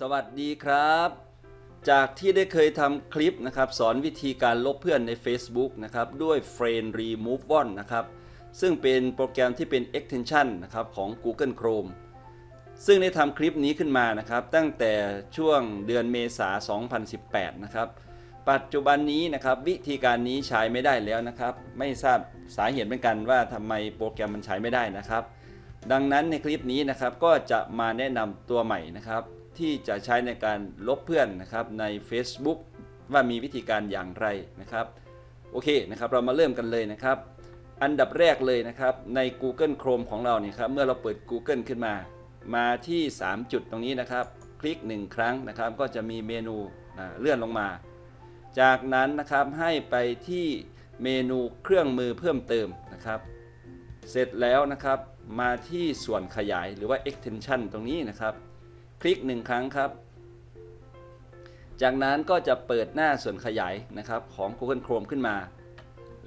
สวัสดีครับ จากที่ได้เคยทำคลิปนะครับสอนวิธีการลบเพื่อนใน Facebook นะครับด้วย Friend Remove One นะครับซึ่งเป็นโปรแกรมที่เป็น extension นะครับของ Google Chrome ซึ่งได้ทำคลิปนี้ขึ้นมานะครับ ตั้งแต่ช่วงเดือนเมษายน2018 นะครับ ปัจจุบันนี้นะครับวิธีการนี้ใช้ไม่ได้แล้วนะครับ ไม่ทราบสาเหตุเหมือนกันว่าทำไมโปรแกรมมันใช้ไม่ได้นะครับ ดังนั้นในคลิปนี้นะครับก็จะมาแนะนำตัวใหม่นะครับ ที่จะใช้ในการลบเพื่อนนะครับใน Facebook ว่ามีวิธีการอย่างไรนะครับ โอเคนะครับเรามาเริ่มกันเลยนะครับ อันดับแรกเลยนะครับใน Google Chrome ของเราเนี่ยครับเมื่อเราเปิด Google ขึ้นมา มาที่ 3 จุดตรงนี้นะครับ คลิก 1 ครั้งนะครับ ก็จะมีเมนูเลื่อนลงมา จากนั้นนะครับให้ไปที่เมนูเครื่องมือเพิ่มเติมนะครับ เสร็จแล้วนะครับมาที่ส่วนขยายหรือว่า extension ตรงนี้นะครับ คลิกหนึ่งครั้งครับ จากนั้นก็จะเปิดหน้าส่วนขยายนะครับของ Google Chrome ขึ้นมา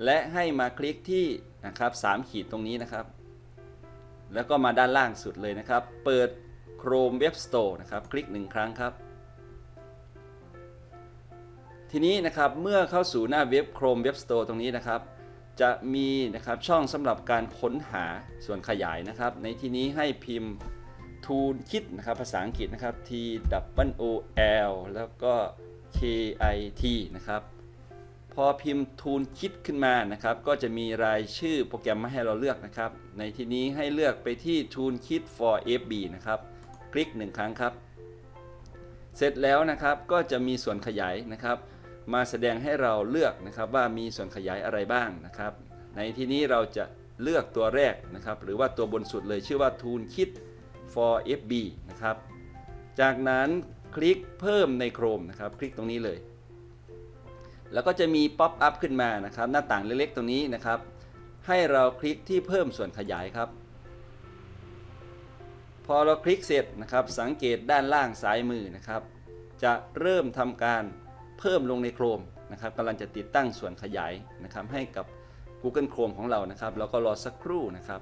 และให้มาคลิกที่นะครับ3ขีดตรงนี้นะครับ แล้วก็มาด้านล่างสุดเลยนะครับ เปิด Chrome Web Store นะครับ คลิกหนึ่งครั้งครับ ทีนี้นะครับเมื่อเข้าสู่หน้าเว็บ Chrome Web Store ตรงนี้นะครับ จะมีนะครับช่องสำหรับการค้นหาส่วนขยายนะครับ ในที่นี้ให้พิมพ์ Tool Kit นะครับภาษาอังกฤษนะครับ T W O L แล้วก็ K I T นะครับพอพิมพ์ Tool Kit ขึ้นมานะครับ ก็จะมีรายชื่อโปรแกรมมาให้เราเลือกนะครับ ในที่นี้ให้เลือกไปที่ Tool Kit for FB นะครับ คลิกหนึ่งครั้งครับ เสร็จแล้วนะครับก็จะมีส่วนขยายนะครับ มาแสดงให้เราเลือกนะครับว่ามีส่วนขยายอะไรบ้างนะครับ ในที่นี้เราจะเลือกตัวแรกนะครับ หรือว่าตัวบนสุดเลยชื่อว่า Tool Kit for FB นะครับ จากนั้นคลิกเพิ่มใน Chrome นะครับ คลิกตรงนี้เลย แล้วก็จะมีป๊อปอัพขึ้นมานะครับ หน้าต่างเล็กๆตรงนี้นะครับ ให้เราคลิกที่เพิ่มส่วนขยายครับ พอเราคลิกเสร็จนะครับ สังเกตด้านล่างซ้ายมือนะครับ จะเริ่มทำการเพิ่มลงในโครมนะครับกำลังจะติดตั้งส่วนขยายนะครับให้กับ Google Chrome ของเรานะครับ แล้วก็รอสักครู่นะครับ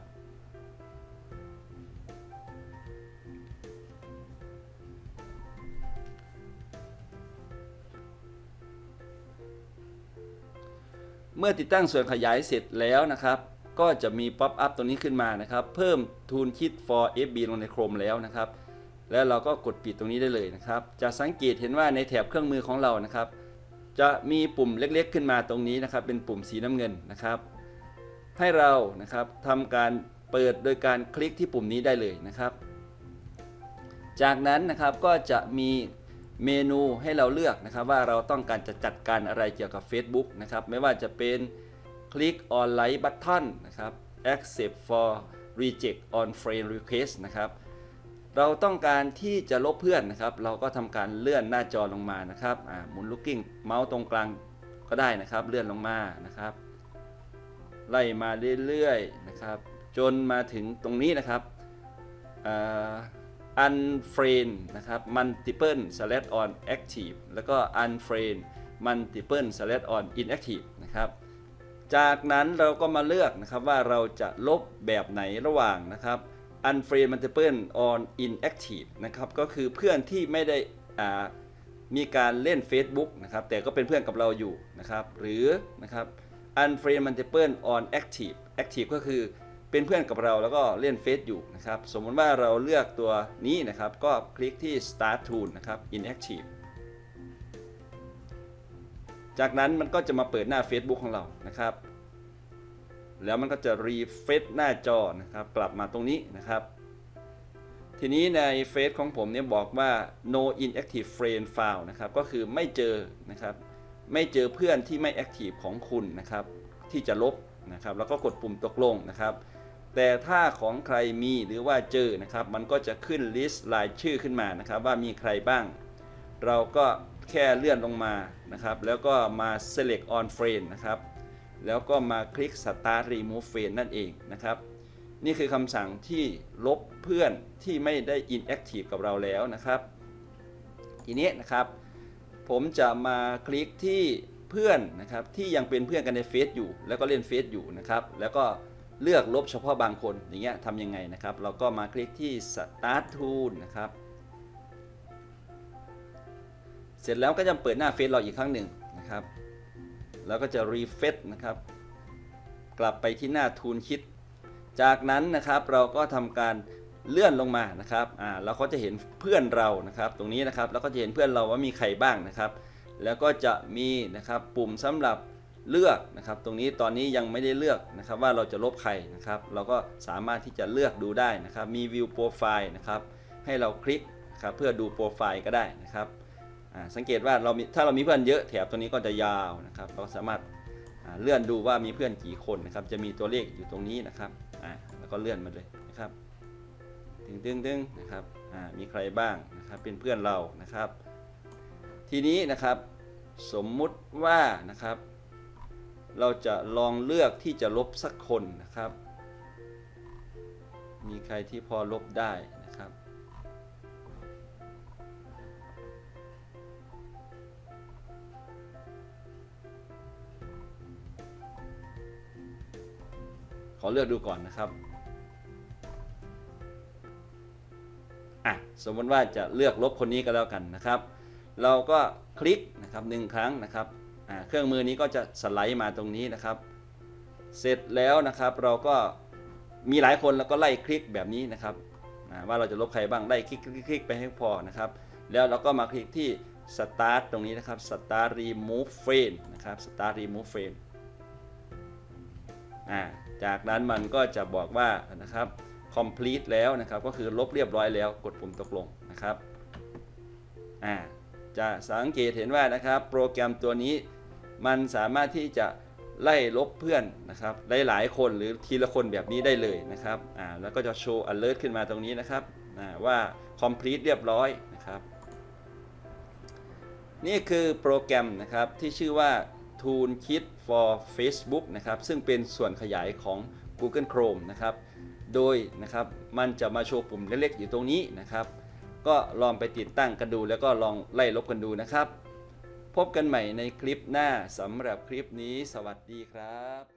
เมื่อติดตั้งส่วนขยายเสร็จแล้วนะครับ ก็จะมีป๊อปอัพตัวนี้ขึ้นมานะครับ เพิ่ม Tool Kit for FB ลงใน Chrome แล้วนะครับ แล้วเราก็กดปิดตรงนี้ได้เลยนะครับ จะสังเกตเห็นว่าในแถบเครื่องมือของเรานะครับ จะมีปุ่มเล็กๆ ขึ้นมาตรงนี้นะครับ เป็นปุ่มสีน้ำเงินนะครับ ให้เรานะครับทำการเปิดโดยการคลิกที่ปุ่มนี้ได้เลยนะครับ จากนั้นนะครับก็จะมี เมนูให้เราเลือกนะครับว่าเราต้องการจะจัดการอะไรเกี่ยวกับ Facebook นะครับไม่ว่าจะเป็นคลิก on like button นะครับ accept for reject on friend request นะครับเราต้องการที่จะลบเพื่อนนะครับ เราก็ทำการเลื่อนหน้าจอลงมานะครับอ่าหมุนลูกกิ้งเมาส์ตรงกลางก็ได้นะครับ เลื่อนลงมานะครับ ไล่มาเรื่อยๆนะครับ จนมาถึงตรงนี้นะครับอ่า unfriend นะครับ multiple select on active แล้วก็ unfriend multiple select on inactive นะครับจากนั้นเราก็มาเลือกนะครับว่าเราจะลบแบบไหนระหว่างนะครับ unfriend multiple on inactive นะครับก็คือเพื่อนที่ไม่ได้อ่ามีการเล่น Facebook นะครับแต่ก็เป็นเพื่อนกับเราอยู่นะครับหรือนะครับ unfriend multiple on active active ก็คือ เป็นเพื่อนกับเราแล้วก็เล่นเฟซอยู่นะครับสมมติว่าเราเลือกตัวนี้นะครับ ก็คลิกที่ start tool นะครับ inactive จากนั้นมันก็จะมาเปิดหน้า Facebook ของเรานะครับ แล้วมันก็จะรีเฟซหน้าจอนะครับ กลับมาตรงนี้นะครับ ทีนี้ในเฟซของผมเนี่ยบอกว่า no inactive friend found นะครับ ก็คือไม่เจอนะครับ ไม่เจอเพื่อนที่ไม่ active ของคุณนะครับ ที่จะลบ นะครับแล้วก็กดปุ่มตกลงนะครับ แต่ถ้าของใครมีหรือว่าเจอนะครับ มันก็จะขึ้นลิสต์รายชื่อขึ้นมานะครับ ว่ามีใครบ้าง เราก็แค่เลื่อนลงมานะครับ แล้วก็มา select on friend นะครับ แล้วก็มาคลิก start remove friend นั่นเองนะครับ นี่คือคำสั่งที่ลบเพื่อนที่ไม่ได้ inactive กับเราแล้วนะครับ ทีนี้นะครับ ผมจะมาคลิกที่ เพื่อนนะครับที่ยังเป็นเพื่อนกันในเฟซอยู่ แล้วก็เล่นเฟซอยู่นะครับแล้วก็เลือกลบเฉพาะบางคนอย่างเงี้ยทำยังไงนะครับ เราก็มาคลิกที่ start tool นะครับ เสร็จแล้วก็จะเปิดหน้าเฟซเราอีกครั้งหนึ่งนะครับ แล้วก็จะรีเฟซนะครับ กลับไปที่หน้าทูนคิด จากนั้นนะครับเราก็ทำการเลื่อนลงมานะครับ อ่า เราก็จะเห็นเพื่อนเรานะครับ ตรงนี้นะครับ เราก็จะเห็นเพื่อนเราว่ามีใครบ้างนะครับ แล้วก็จะมีนะครับปุ่มสำหรับเลือกนะครับ ตรงนี้ตอนนี้ยังไม่ได้เลือกนะครับว่าเราจะลบใครนะครับ เราก็สามารถที่จะเลือกดูได้นะครับ มีวิวโปรไฟล์นะครับ ให้เราคลิกนะครับเพื่อดูโปรไฟล์ก็ได้นะครับสังเกตว่าเรามีถ้าเรามีเพื่อนเยอะแถบตัวนี้ก็จะยาวนะครับ เราสามารถเลื่อนดูว่ามีเพื่อนกี่คนนะครับ จะมีตัวเลขอยู่ตรงนี้นะครับแล้วก็เลื่อนมาเลยนะครับ ตึงตึงตึงนะครับมีใครบ้างนะครับ เป็นเพื่อนเรานะครับ ทีนี้นะครับสมมุติว่านะครับ เราจะลองเลือกที่จะลบสักคนนะครับ มีใครที่พอลบได้นะครับ ขอเลือกดูก่อนนะครับอะสมมติว่าจะเลือกลบคนนี้ก็แล้วกันนะครับ เราก็คลิกนะครับหนึ่งครั้งนะครับเครื่องมือนี้ก็จะสไลด์มาตรงนี้นะครับ เสร็จแล้วนะครับเราก็มีหลายคนแล้วก็ไล่คลิกแบบนี้นะครับว่าเราจะลบใครบ้างไล่คลิกคลิกไปให้พอนะครับแล้วเราก็มาคลิกที่ start ตรงนี้นะครับ start remove frame นะครับ start remove frame จากนั้นมันก็จะบอกว่านะครับ complete แล้วนะครับก็คือลบเรียบร้อยแล้วกดปุ่มตกลงนะครับอ่า จะสังเกตเห็นว่านะครับโปรแกรมตัวนี้มันสามารถที่จะไล่ลบเพื่อนนะครับหลายๆคนหรือทีละคนแบบนี้ได้เลยนะครับอ่าแล้วก็จะโชว์ alert ขึ้นมาตรงนี้นะครับว่า complete เรียบร้อยนะครับ นี่คือโปรแกรมนะครับที่ชื่อว่า ToolKit for Facebook นะครับซึ่งเป็นส่วนขยายของ Google Chrome นะครับ โดยนะครับมันจะมาโชว์ปุ่มเล็กๆอยู่ตรงนี้นะครับ ก็ลองไปติดตั้งกันดู แล้วก็ลองไล่ลบกันดูนะครับ พบกันใหม่ในคลิปหน้าสำหรับคลิปนี้ สวัสดีครับ